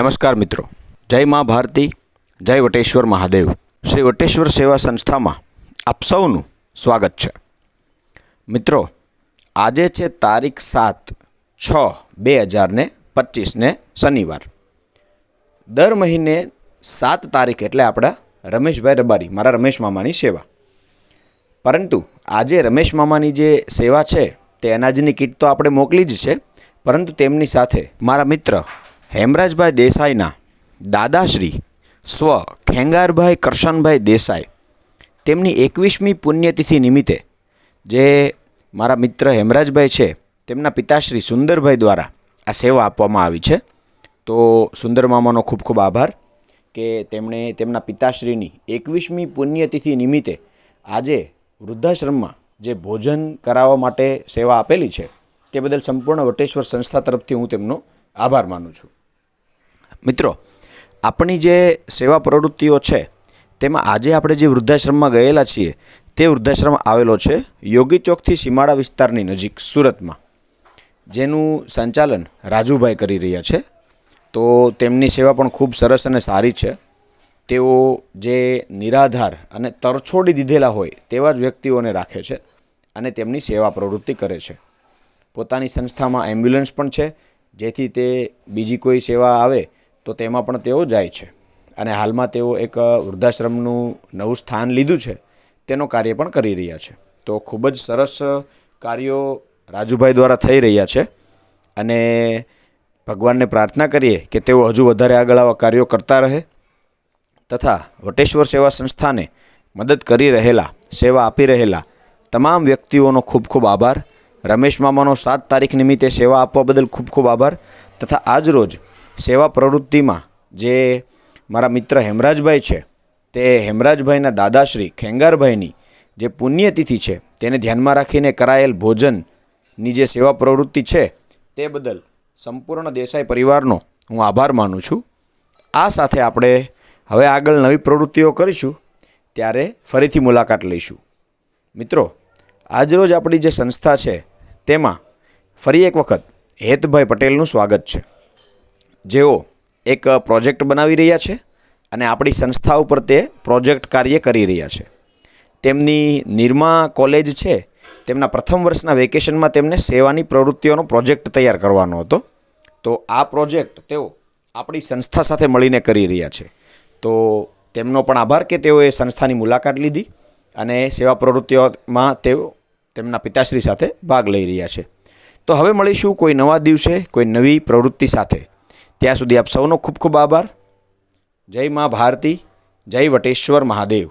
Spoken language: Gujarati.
નમસ્કાર મિત્રો. જય મા ભારતી, જય વટેશ્વર મહાદેવ. શ્રી વટેશ્વર સેવા સંસ્થામાં આપ સૌનું સ્વાગત છે. મિત્રો, આજે છે તારીખ સાત છ બે હજારને પચીસને શનિવાર. દર મહિને સાત તારીખ એટલે આપણા રમેશભાઈ રબારી, મારા રમેશ મામાની સેવા. પરંતુ આજે રમેશ મામાની જે સેવા છે, તે અનાજની કીટ તો આપણે મોકલી જ છે, પરંતુ તેમની સાથે મારા મિત્ર હેમરાજભાઈ દેસાઈના દાદાશ્રી સ્વ ખેંગારભાઈ કરશનભાઈ દેસાઈ તેમની એકવીસમી પુણ્યતિથિ નિમિત્તે જે મારા મિત્ર હેમરાજભાઈ છે, તેમના પિતાશ્રી સુંદરભાઈ દ્વારા આ સેવા આપવામાં આવી છે. તો સુંદર મામાનો ખૂબ ખૂબ આભાર કે તેમણે તેમના પિતાશ્રીની એકવીસમી પુણ્યતિથિ નિમિત્તે આજે વૃદ્ધાશ્રમમાં જે ભોજન કરાવવા માટે સેવા આપેલી છે, તે બદલ સંપૂર્ણ વટેશ્વર સંસ્થા તરફથી હું તેમનો આભાર માનું છું. મિત્રો, આપણી જે સેવા પ્રવૃત્તિઓ છે, તેમાં આજે આપણે જે વૃદ્ધાશ્રમમાં ગયેલા છીએ, તે વૃદ્ધાશ્રમ આવેલો છે યોગી ચોકથી સીમાડા વિસ્તારની નજીક, સુરતમાં. જેનું સંચાલન રાજુભાઈ કરી રહ્યા છે. તો તેમની સેવા પણ ખૂબ સરસ અને સારી છે. તેઓ જે નિરાધાર અને તરછોડી દીધેલા હોય, તેવા જ વ્યક્તિઓને રાખે છે અને તેમની સેવા પ્રવૃત્તિ કરે છે. પોતાની સંસ્થામાં એમ્બ્યુલન્સ પણ છે, જેથી તે બીજી કોઈ સેવા આવે તો તેમાં પણ તેઓ જાય છે. અને હાલમાં તેઓ એક વૃદ્ધાશ્રમનું નવું સ્થાન લીધું છે, તેનો કાર્ય પણ કરી રહ્યા છે. તો ખૂબ જ સરસ કાર્યો રાજુભાઈ દ્વારા થઈ રહ્યા છે. અને ભગવાનને પ્રાર્થના કરીએ કે તેઓ હજુ વધારે આગળ આવા કાર્યો કરતા રહે તથા વટેશ્વર સેવા સંસ્થાને મદદ કરી રહેલા, સેવા આપી રહેલા તમામ વ્યક્તિઓનો ખૂબ ખૂબ આભાર. રમેશ મામાનો સાત તારીખ નિમિત્તે સેવા આપવા બદલ ખૂબ ખૂબ આભાર તથા આજરોજ સેવા પ્રવૃત્તિમાં જે મારા મિત્ર હેમરાજભાઈ છે, તે હેમરાજભાઈના દાદાશ્રી ખેંગારભાઈની જે પુણ્યતિથિ છે, તેને ધ્યાનમાં રાખીને કરાયેલ ભોજનની જે સેવા પ્રવૃત્તિ છે, તે બદલ સંપૂર્ણ દેસાઈ પરિવારનો હું આભાર માનું છું. આ સાથે આપણે હવે આગળ નવી પ્રવૃત્તિઓ કરીશું, ત્યારે ફરીથી મુલાકાત લઈશું. મિત્રો, આજરોજ આપણી જે સંસ્થા છે, તેમાં ફરી એક વખત હેતભાઈ પટેલનું સ્વાગત છે. જેઓ એક પ્રોજેક્ટ બનાવી રહ્યા છે અને આપણી સંસ્થા ઉપર તે પ્રોજેક્ટ કાર્ય કરી રહ્યા છે. તેમની નિરમા કોલેજ છે, તેમના પ્રથમ વર્ષના વેકેશનમાં તેમને સેવાની પ્રવૃત્તિઓનો પ્રોજેક્ટ તૈયાર કરવાનો હતો. તો આ પ્રોજેક્ટ તેઓ આપણી સંસ્થા સાથે મળીને કરી રહ્યા છે. તો તેમનો પણ આભાર કે તેઓએ સંસ્થાની મુલાકાત લીધી અને સેવા પ્રવૃત્તિઓમાં તેઓ તેમના પિતાશ્રી સાથે ભાગ લઈ રહ્યા છે. તો હવે મળીશું કોઈ નવા દિવસે કોઈ નવી પ્રવૃત્તિ સાથે. ત્યાં સુધી આપ સૌનો ખૂબ ખૂબ આભાર. જય મા ભારતી જય વટેશ્વર મહાદેવ.